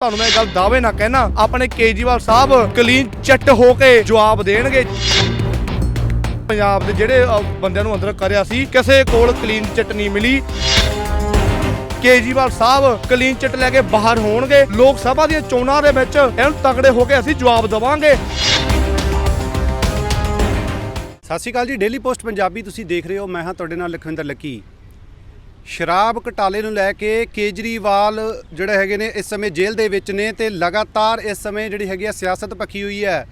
ਤੁਹਾਨੂੰ ਮੈਂ ਇਹ ਗੱਲ ਦਾਅਵੇ ਨਾਲ ਕਹਿਣਾ ਆਪਣੇ ਕੇਜੀਵਾਲ ਸਾਹਿਬ ਕਲੀਨ ਚਿੱਟ ਹੋ ਕੇ ਜਵਾਬ ਦੇਣਗੇ। ਪੰਜਾਬ ਦੇ ਜਿਹੜੇ ਅ, ਬੰਦਿਆਂ ਨੂੰ ਅੰਦਰ ਕਰਿਆ ਸੀ ਕਿਸੇ ਕੋਲ ਕਲੀਨ ਚਿੱਟ ਨਹੀਂ ਮਿਲੀ। ਕੇਜੀਵਾਲ ਸਾਹਿਬ ਕਲੀਨ ਚਿੱਟ ਲੈ ਕੇ ਬਾਹਰ ਹੋਣਗੇ। ਲੋਕ ਸਭਾ ਦੀਆਂ ਚੋਣਾਂ ਦੇ ਵਿੱਚ ਇਹਨੂੰ ਤਗੜੇ ਹੋ ਕੇ ਅਸੀਂ ਜਵਾਬ ਦੇਵਾਂਗੇ। ਸਤਿ ਸ਼੍ਰੀ ਅਕਾਲ ਜੀ ਡੇਲੀ ਪੋਸਟ ਪੰਜਾਬੀ ਤੁਸੀਂ ਦੇਖ ਰਹੇ ਹੋ। ਮੈਂ ਹਾਂ ਤੁਹਾਡੇ ਨਾਲ ਲਖਵਿੰਦਰ ਲੱਕੀ। ਸ਼ਰਾਬ ਘਟਾਲੇ ਨੂੰ ਲੈ ਕੇ ਕੇਜਰੀਵਾਲ ਜਿਹੜੇ ਹੈਗੇ ਨੇ ਇਸ ਸਮੇਂ ਜੇਲ੍ਹ ਦੇ ਵਿੱਚ ਨੇ ਤੇ ਲਗਾਤਾਰ ਇਸ ਸਮੇਂ ਜਿਹੜੀ ਹੈਗੀ ਆ ਸਿਆਸਤ ਪੱਖੀ ਹੋਈ ਹੈ।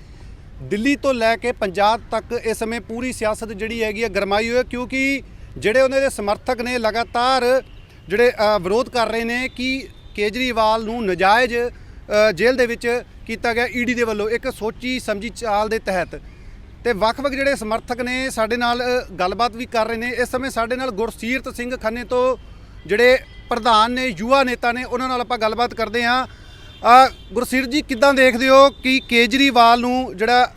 ਦਿੱਲੀ ਤੋਂ ਲੈ ਕੇ ਪੰਜਾਬ ਤੱਕ ਇਸ ਸਮੇਂ ਪੂਰੀ ਸਿਆਸਤ ਜਿਹੜੀ ਹੈਗੀ ਆ ਗਰਮਾਈ ਹੋਈ ਹੈ ਕਿਉਂਕਿ ਜਿਹੜੇ ਉਹਨਾਂ ਦੇ ਸਮਰਥਕ ਨੇ ਲਗਾਤਾਰ ਜਿਹੜੇ ਵਿਰੋਧ ਕਰ ਰਹੇ ਨੇ ਕਿ ਕੇਜਰੀਵਾਲ ਨੂੰ ਨਜਾਇਜ਼ ਜੇਲ੍ਹ ਦੇ ਵਿੱਚ ਕੀਤਾ ਗਿਆ ਈਡੀ ਦੇ ਵੱਲੋਂ ਇੱਕ ਸੋਚੀ ਸਮਝੀ ਚਾਲ ਦੇ ਤਹਿਤ। ਤੇ ਵੱਖ-ਵੱਖ ਜਿਹੜੇ ਸਮਰਥਕ ਨੇ ਸਾਡੇ ਨਾਲ ਗੱਲਬਾਤ ਵੀ ਕਰ ਰਹੇ ਨੇ। ਇਸ ਸਮੇਂ ਸਾਡੇ ਨਾਲ ਗੁਰਸੀਰਤ ਸਿੰਘ ਖੰਨੇ ਤੋਂ ਜਿਹੜੇ ਪ੍ਰਧਾਨ ਨੇ ਯੁਵਾ ਨੇਤਾ ਨੇ ਉਹਨਾਂ ਨਾਲ ਆਪਾਂ ਗੱਲਬਾਤ ਕਰਦੇ ਹਾਂ। ਅ, ਗੁਰਸੀਰਤ ਜੀ ਕਿੱਦਾਂ ਦੇਖਦੇ ਹੋ ਕਿ ਕੇਜਰੀਵਾਲ ਨੂੰ ਜਿਹੜਾ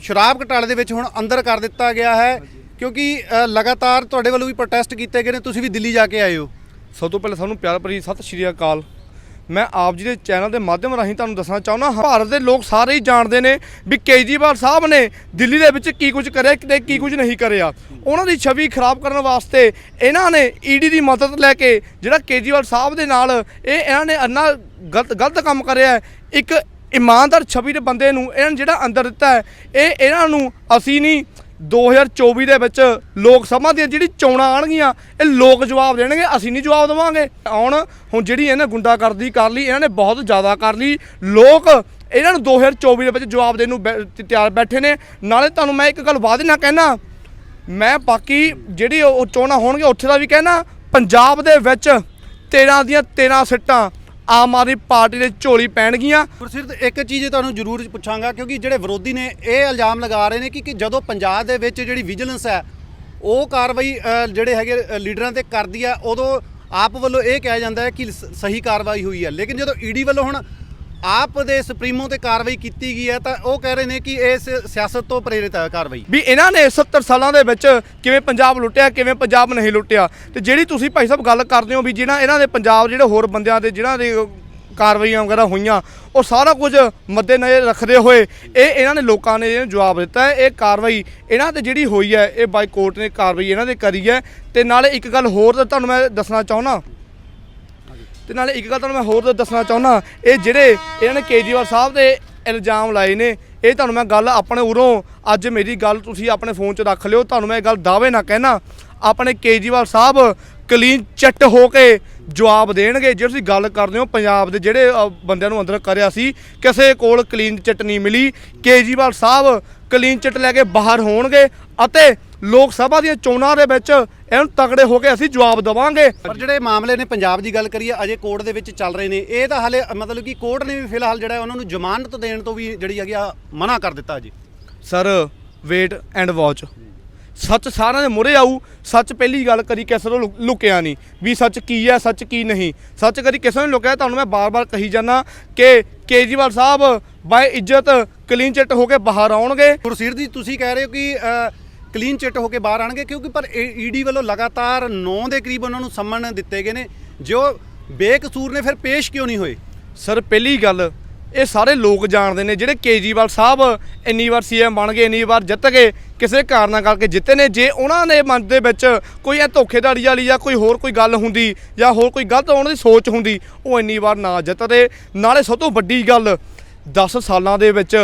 ਸ਼ਰਾਬ ਘਟਾਲੇ ਦੇ ਵਿੱਚ ਹੁਣ ਅੰਦਰ ਕਰ ਦਿੱਤਾ ਗਿਆ ਹੈ? ਕਿਉਂਕਿ ਲਗਾਤਾਰ ਤੁਹਾਡੇ ਵੱਲੋਂ ਵੀ ਪ੍ਰੋਟੈਸਟ ਕੀਤੇ ਗਏ ਨੇ ਤੁਸੀਂ ਵੀ ਦਿੱਲੀ ਜਾ ਕੇ ਆਏ ਹੋ। ਸਭ ਤੋਂ ਪਹਿਲਾਂ ਸਾਨੂੰ ਪਿਆਰ ਭਰੀ ਸਤਿ ਸ਼੍ਰੀ ਅਕਾਲ। ਮੈਂ ਆਪ ਜੀ ਦੇ ਚੈਨਲ ਦੇ ਮਾਧਿਅਮ ਰਾਹੀਂ ਤੁਹਾਨੂੰ ਦੱਸਣਾ ਚਾਹੁੰਦਾ ਹਾਂ। ਭਾਰਤ ਦੇ ਲੋਕ ਸਾਰੇ ਹੀ ਜਾਣਦੇ ਨੇ ਵੀ ਕੇਜਰੀਵਾਲ ਸਾਹਿਬ ਨੇ ਦਿੱਲੀ ਦੇ ਵਿੱਚ ਕੀ ਕੁਝ ਕਰਿਆ ਕਿਤੇ ਕੀ ਕੁਝ ਨਹੀਂ ਕਰਿਆ। ਉਹਨਾਂ ਦੀ ਛਵੀ ਖਰਾਬ ਕਰਨ ਵਾਸਤੇ ਇਹਨਾਂ ਨੇ ਈਡੀ ਦੀ ਮਦਦ ਲੈ ਕੇ ਜਿਹੜਾ ਕੇਜਰੀਵਾਲ ਸਾਹਿਬ ਦੇ ਨਾਲ ਇਹ ਇਹਨਾਂ ਨੇ ਅੰਨਾ ਗਲਤ ਗਲਤ ਕੰਮ ਕਰਿਆ ਇੱਕ ਇਮਾਨਦਾਰ ਛਵੀ ਦੇ ਬੰਦੇ ਨੂੰ ਇਹਨਾਂ ਨੇ ਜਿਹੜਾ ਅੰਦਰ ਦਿੱਤਾ ਹੈ, ਇਹ ਇਹਨਾਂ ਨੂੰ ਅਸੀਂ ਨਹੀਂ 2024 ਦੇ ਵਿੱਚ ਲੋਕ ਸਭਾ ਦੀਆਂ ਜਿਹੜੀ ਚੋਣਾਂ ਆਣਗੀਆਂ ਇਹ ਲੋਕ ਜਵਾਬ ਦੇਣਗੇ, ਅਸੀਂ ਨਹੀਂ ਜਵਾਬ ਦੇਵਾਂਗੇ। ਆਉਣ ਹੁਣ ਜਿਹੜੀ ਇਹਨੇ ਗੁੰਡਾਗਰਦੀ ਕਰ ਲਈ, ਇਹਨਾਂ ਨੇ ਬਹੁਤ ਜ਼ਿਆਦਾ ਕਰ ਲਈ। ਲੋਕ ਇਹਨਾਂ ਨੂੰ 2024 ਦੇ ਵਿੱਚ ਜਵਾਬ ਦੇਣ ਨੂੰ ਬੈ- ਤਿਆਰ ਬੈਠੇ ਨੇ। ਨਾਲੇ ਤੁਹਾਨੂੰ ਮੈਂ ਇੱਕ ਗੱਲ ਵਾਅਦੇ ਨਾਲ ਕਹਿਣਾ, ਮੈਂ ਬਾਕੀ ਜਿਹੜੀ ਉਹ ਚੋਣਾਂ ਹੋਣਗੀਆਂ, ਉੱਥੇ ਦਾ ਵੀ ਕਹਿਣਾ, ਪੰਜਾਬ ਦੇ ਵਿੱਚ 13 ਦੀਆਂ 13 ਸੀਟਾਂ ਆਮ ਆਦਮੀ ਪਾਰਟੀ ਦੇ ਝੋਲੀ ਪੈਣਗੀਆਂ। ਸਿਰਫ ਇੱਕ ਚੀਜ਼ ਤੁਹਾਨੂੰ ਜ਼ਰੂਰ ਪੁੱਛਾਂਗਾ ਕਿਉਂਕਿ ਜਿਹੜੇ ਵਿਰੋਧੀ ਨੇ ਇਹ ਇਲਜ਼ਾਮ ਲਗਾ ਰਹੇ ਨੇ ਕਿ ਕਿ ਜਦੋਂ ਪੰਜਾਬ ਦੇ ਵਿੱਚ ਜਿਹੜੀ ਵਿਜੀਲੈਂਸ ਹੈ ਉਹ ਕਾਰਵਾਈ ਅ, ਜਿਹੜੇ ਹੈਗੇ ਅ, ਲੀਡਰਾਂ ਤੇ ਕਰਦੀ ਆ ਉਦੋਂ ਆਪ ਵੱਲੋਂ ਇਹ ਕਿਹਾ ਜਾਂਦਾ ਹੈ ਕਿ ਸ- ਸਹੀ ਕਾਰਵਾਈ ਹੋਈ ਹੈ। ਲੇਕਿਨ ਜਦੋਂ ਈਡੀ ਵੱਲੋਂ ਹੁਣ ਆਪ ਦੇ ਸੁਪਰੀਮੋ ਤੇ ਕਾਰਵਾਈ ਕੀਤੀ ਗਈ ਹੈ ਤਾਂ ਉਹ ਕਹਿ ਰਹੇ ਨੇ ਕਿ ਇਹ ਸਿਆਸਤ ਤੋਂ ਪ੍ਰੇਰਿਤ ਹੈ ਕਾਰਵਾਈ। ਵੀ ਇਹਨਾਂ ਨੇ 70 ਸਾਲਾਂ ਦੇ ਵਿੱਚ ਕਿਵੇਂ ਪੰਜਾਬ ਲੁੱਟਿਆ, ਕਿਵੇਂ ਪੰਜਾਬ ਨਹੀਂ ਲੁੱਟਿਆ ਤੇ ਜਿਹੜੀ ਤੁਸੀਂ ਭਾਈ ਸਾਹਿਬ ਗੱਲ ਕਰਦੇ ਹੋ ਵੀ ਜਿਹੜਾ ਇਹਨਾਂ ਦੇ ਪੰਜਾਬ ਜਿਹੜੇ ਹੋਰ ਬੰਦਿਆਂ ਦੇ ਜਿਹਨਾਂ ਦੇ ਕਾਰਵਾਈਆਂ ਵਗੈਰਾ ਹੋਈਆਂ, ਉਹ ਸਾਰਾ ਕੁਝ ਮੱਦੇਨਜ਼ਰ ਰੱਖਦੇ ਹੋਏ ਇਹ ਇਹਨਾਂ ਨੇ ਲੋਕਾਂ ਨੇ ਜਵਾਬ ਦਿੱਤਾ ਹੈ। ਇਹ ਕਾਰਵਾਈ ਇਹਨਾਂ ਤੇ ਜਿਹੜੀ ਹੋਈ ਹੈ, ਇਹ ਬਾਈ ਕੋਰਟ ਨੇ ਕਾਰਵਾਈ ਇਹਨਾਂ ਦੇ ਕਰੀ ਹੈ ਤੇ ਨਾਲੇ ਇੱਕ ਗੱਲ ਹੋਰ ਤੁਹਾਨੂੰ ਮੈਂ ਦੱਸਣਾ ਚਾਹੁੰਦਾ। ਤੇ ਨਾਲੇ ਇੱਕ ਗੱਲ ਤੁਹਾਨੂੰ ਮੈਂ ਹੋਰ ਦੱਸਣਾ ਚਾਹੁੰਦਾ, ਇਹ ਜਿਹੜੇ ਇਹਨਾਂ ਨੇ ਕੇਜੀਵਾਲ ਸਾਹਿਬ ਦੇ ਇਲਜ਼ਾਮ ਲਾਏ ਨੇ, ਇਹ ਤੁਹਾਨੂੰ ਮੈਂ ਗੱਲ ਆਪਣੇ ਉਰੋਂ, ਅੱਜ ਮੇਰੀ ਗੱਲ ਤੁਸੀਂ ਆਪਣੇ ਫੋਨ 'ਚ ਰੱਖ ਲਿਓ, ਤੁਹਾਨੂੰ ਮੈਂ ਇਹ ਗੱਲ ਦਾਅਵੇ ਨਾ ਕਹਿਣਾ, ਆਪਣੇ ਕੇਜੀਵਾਲ ਸਾਹਿਬ ਕਲੀਨ ਚਿੱਟ ਹੋ ਕੇ ਜਵਾਬ ਦੇਣਗੇ, ਜੇ ਤੁਸੀਂ ਗੱਲ ਕਰਦੇ ਹੋ ਪੰਜਾਬ ਦੇ ਜਿਹੜੇ ਬੰਦਿਆਂ ਨੂੰ ਅੰਦਰ ਕਰਿਆ ਸੀ, ਕਿਸੇ ਕੋਲ ਕਲੀਨ ਚਿੱਟ ਨਹੀਂ ਮਿਲੀ ਕੇਜੀਵਾਲ ਸਾਹਿਬ ਕਲੀਨ ਚਿੱਟ ਲੈ ਕੇ ਬਾਹਰ ਹੋਣਗੇ, ਅਤੇ ਲੋਕ ਸਭਾ ਦੀਆਂ ਚੋਣਾਂ ਦੇ ਵਿੱਚ ਇਹਨੂੰ ਤਗੜੇ ਹੋ ਕੇ ਅਸੀਂ ਜਵਾਬ ਦੇਵਾਂਗੇ। ਪਰ ਜਿਹੜੇ ਮਾਮਲੇ ਨੇ ਪੰਜਾਬ ਦੀ ਗੱਲ ਕਰੀਏ ਅਜੇ ਕੋਰਟ ਦੇ ਵਿੱਚ ਚੱਲ ਰਹੇ ਨੇ। ਇਹ ਤਾਂ ਹਲੇ ਮਤਲਬ ਕਿ ਕੋਰਟ ਨੇ ਵੀ ਫਿਲਹਾਲ ਜਿਹੜਾ ਉਹਨਾਂ ਨੂੰ ਜ਼ਮਾਨਤ ਦੇਣ ਤੋਂ ਵੀ ਜਿਹੜੀ ਹੈਗੀ ਆ ਮਨਾ ਕਰ ਦਿੱਤਾ ਜੀ। ਸਰ ਵੇਟ ਐਂਡ ਵਾਚ ਸੱਚ ਸਾਰਿਆਂ ਦੇ ਮੂਹਰੇ ਆਊ। ਸੱਚ ਪਹਿਲੀ ਗੱਲ ਕਰੀ ਕਿਸੇ ਤੋਂ ਲੁ- ਲੁਕਿਆ ਨਹੀਂ। ਵੀ ਸੱਚ ਕੀ ਹੈ ਸੱਚ ਕੀ ਨਹੀਂ। ਸੱਚ ਕਦੀ ਕਿਸੇ ਨੇ ਲੁਕਿਆ। ਤੁਹਾਨੂੰ ਮੈਂ ਬਾਰ-ਬਾਰ ਕਹੀ ਜਾਣਾ ਕਿ ਕੇਜੀਵਾਲ ਸਾਹਿਬ ਬਾਈ ਇੱਜ਼ਤ ਕਲੀਨ ਚਿੱਟ ਹੋ ਕੇ ਬਾਹਰ ਆਉਣਗੇ। ਗੁਰਸੀਰ ਜੀ ਤੁਸੀਂ ਕਹਿ ਰਹੇ ਹੋ ਕਿ ਕਲੀਨ ਚਿੱਟ ਹੋ ਕੇ ਬਾਹਰ ਆਣਗੇ, ਕਿਉਂਕਿ ਪਰ ਈਡੀ ਵੱਲੋਂ ਲਗਾਤਾਰ 9 ਦੇ ਕਰੀਬ ਉਹਨਾਂ ਨੂੰ ਸੰਮਨ ਦਿੱਤੇ ਗਏ ਨੇ। ਜੋ ਬੇਕਸੂਰ ਨੇ, ਫਿਰ ਪੇਸ਼ ਕਿਉਂ ਨਹੀਂ ਹੋਏ? ਸਰ, ਪਹਿਲੀ ਗੱਲ, ਇਹ ਸਾਰੇ ਲੋਕ ਜਾਣਦੇ ਨੇ, ਜਿਹੜੇ ਕੇਜੀਵਾਲ ਸਾਹਿਬ ਇੰਨੀ ਵਾਰ ਸੀਐਮ ਬਣ ਗਏ, ਇੰਨੀ ਵਾਰ ਜਿੱਤ ਗਏ, ਕਿਸੇ ਕਾਰਨਾਂ ਕਰਕੇ ਜਿੱਤੇ ਨੇ। ਜੇ ਉਹਨਾਂ ਦੇ ਮਨ ਦੇ ਵਿੱਚ ਕੋਈ ਇਹ ਧੋਖੇਧੜੀ ਵਾਲੀ ਜਾਂ ਕੋਈ ਹੋਰ ਕੋਈ ਗੱਲ ਹੁੰਦੀ ਜਾਂ ਹੋਰ ਕੋਈ ਗਲਤ ਉਹਨਾਂ ਦੀ ਸੋਚ ਹੁੰਦੀ, ਉਹ ਇੰਨੀ ਵਾਰ ਨਾ ਜਿੱਤਦੇ। ਨਾਲੇ ਸਭ ਤੋਂ ਵੱਡੀ ਗੱਲ 10 ਸਾਲਾਂ ਦੇ ਵਿੱਚ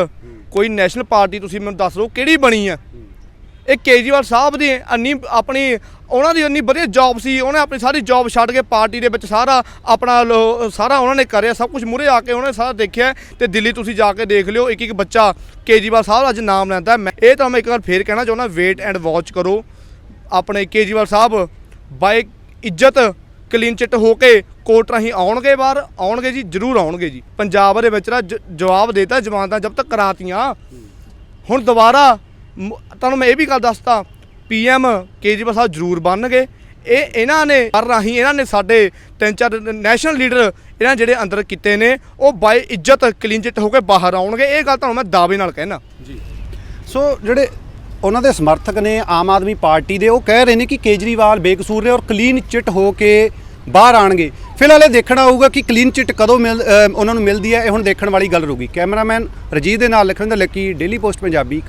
ਕੋਈ ਨੈਸ਼ਨਲ ਪਾਰਟੀ, ਤੁਸੀਂ ਮੈਨੂੰ ਦੱਸ ਦਿਓ, ਕਿਹੜੀ ਬਣੀ ਆ ਇਹ ਕੇਜੀਵਾਲ ਸਾਹਿਬ ਦੀ ਅੰਨੀ ਆਪਣੀ, ਉਹਨਾਂ ਦੀ ਇੰਨੀ ਵਧੀਆ ਜੌਬ ਸੀ, ਉਹਨੇ ਆਪਣੀ ਸਾਰੀ ਜੌਬ ਛੱਡ ਕੇ ਪਾਰਟੀ ਦੇ ਵਿੱਚ ਸਾਰਾ ਆਪਣਾ ਲੋ- ਸਾਰਾ ਉਹਨਾਂ ਨੇ ਕਰਿਆ, ਸਭ ਕੁਝ ਮੂਰੇ ਆ ਕੇ ਉਹਨਾਂ ਨੇ ਸਾਰਾ ਦੇਖਿਆ ਤੇ ਦਿੱਲੀ ਤੁਸੀਂ ਜਾ ਕੇ ਦੇਖ ਲਿਓ ਇੱਕ ਇੱਕ ਬੱਚਾ ਕੇਜੀਵਾਲ ਸਾਹਿਬ ਅੱਜ ਨਾਮ ਲੈਂਦਾ ਮੈਂ ਇਹ ਤਾਂ ਮੈਂ ਇੱਕ ਵਾਰ ਫੇਰ ਕਹਿਣਾ ਚਾਹੁੰਦਾ ਵੇਟ ਐਂਡ ਵਾਚ ਕਰੋ। ਆਪਣੇ ਕੇਜੀਵਾਲ ਸਾਹਿਬ ਬਾਈ ਇੱਜ਼ਤ ਕਲੀਨ ਚਿੱਟ ਹੋ ਕੇ ਕੋਰਟ ਰਾਹੀਂ ਆਉਣਗੇ ਬਾਹਰ, ਆਉਣਗੇ ਜੀ, ਜ਼ਰੂਰ ਆਉਣਗੇ ਜੀ। ਪੰਜਾਬ ਦੇ ਵਿੱਚ ਨਾ ਜ- ਜਵਾਬ ਦੇਤਾ ਜ਼ਮਾਨਤਾਂ ਜਦ ਤੱਕ ਕਰਾਤੀਆਂ। ਹੁਣ ਦੁਬਾਰਾ ਤੁਹਾਨੂੰ ਮੈਂ ਇਹ ਵੀ ਗੱਲ ਦੱਸਤਾ ਪੀਐਮ ਕੇਜਰੀਵਾਲ ਸਾਹਿਬ ਜ਼ਰੂਰ ਬਣਨਗੇ। ਇਹ ਇਹਨਾਂ ਨੇ ਕਰ ਰਾਹੀਂ ਇਹਨਾਂ ਨੇ ਸਾਡੇ ਤਿੰਨ ਚਾਰ ਨੈਸ਼ਨਲ ਲੀਡਰ ਇਹਨਾਂ ਜਿਹੜੇ ਅੰਦਰ ਕੀਤੇ ਨੇ ਉਹ ਬਾਈ ਇੱਜ਼ਤ ਕਲੀਨ ਚਿੱਟ ਹੋ ਕੇ ਬਾਹਰ ਆਉਣਗੇ। ਇਹ ਗੱਲ ਤੁਹਾਨੂੰ ਮੈਂ ਦਾਅਵੇ ਨਾਲ ਕਹਿਣਾ ਜੀ। ਸੋ ਜਿਹੜੇ ਉਹਨਾਂ ਦੇ ਸਮਰਥਕ ਨੇ ਆਮ ਆਦਮੀ ਪਾਰਟੀ ਦੇ ਉਹ ਕਹਿ ਰਹੇ ਨੇ ਕਿ ਕੇਜਰੀਵਾਲ ਬੇਕਸੂਰ ਨੇ ਔਰ ਕਲੀਨ ਚਿੱਟ ਹੋ ਕੇ ਬਾਹਰ ਆਣਗੇ ਫਿਲਹਾਲ ਇਹ ਦੇਖਣਾ ਹੋਊਗਾ ਕਿ ਕਲੀਨ ਚਿੱਟ ਕਦੋਂ ਮਿਲ ਉਹਨਾਂ ਨੂੰ ਮਿਲਦੀ ਹੈ। ਇਹ ਹੁਣ ਦੇਖਣ ਵਾਲੀ ਗੱਲ ਰਹੂਗੀ। ਕੈਮਰਾਮੈਨ ਰਜੀਤ ਦੇ ਨਾਲ Lakhwinder Lucky daily post Punjabi